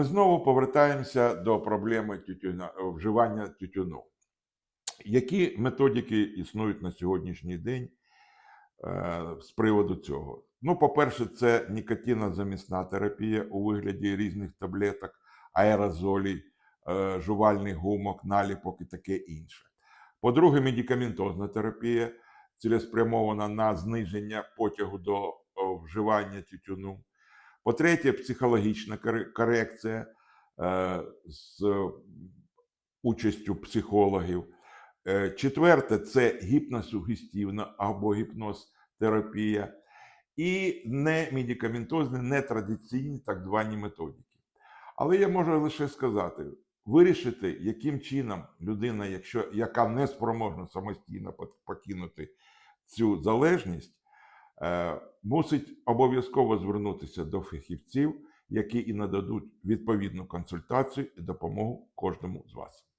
Ми знову повертаємося до проблеми тютюна, вживання тютюну. Які методики існують на сьогоднішній день е, з приводу цього? Ну, по-перше, це нікотинозамісна терапія у вигляді різних таблеток, аерозолій, е, жувальних гумок, наліпок і таке інше. По-друге, медикаментозна терапія цілеспрямована на зниження потягу до вживання тютюну. По-третє, психологічна корекція е, з участю психологів. Е, Четверте це гіпносугестивна або гіпнозтерапія. І не медикаментозні, не традиційні так звані методики. Але я можу лише сказати: вирішити, яким чином людина, якщо, яка не спроможна самостійно покинути цю залежність, е, мусить обов'язково звернутися до фахівців, які і нададуть відповідну консультацію і допомогу кожному з вас.